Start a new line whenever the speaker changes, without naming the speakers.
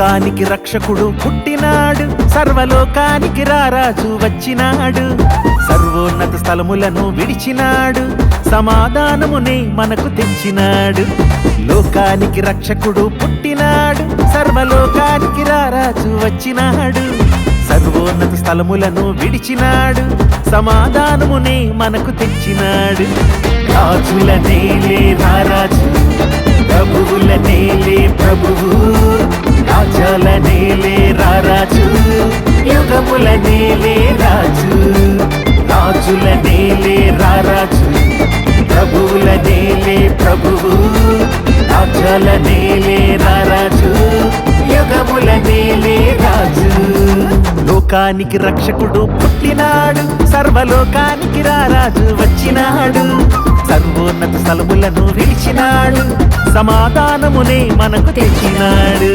లోకానికి రక్షకుడు పుట్టినాడు. సర్వలోకానికి రారాజు వచ్చినాడు. సర్వోన్నత స్థలములను విడిచినాడు. సమాధానమునే మనకు తెచ్చినాడు. లోకానికి రక్షకుడు పుట్టినాడు. సర్వలోకానికి రారాజు వచ్చినాడు. సర్వోన్నత స్థలములను విడిచినాడు. సమాధానమునే మనకు తెచ్చినాడు. రాజుల నేలే రారాజు. ప్రభువుల నేలే ప్రభువు. రాజు యుగముల నేలే రాజు రాజుల నేలే రారాజు ప్రభువుల నేలే ప్రభువు రాజాల నేలే రారాజు యుగముల నేలే రాజు. లోకానికి రక్షకుడు పుట్టినాడు సర్వలోకానికి రారాజు వచ్చినాడు. సర్వోన్నత స్థలములను విడిచినాడు సమాధానమునే మనకు తెచ్చినాడు.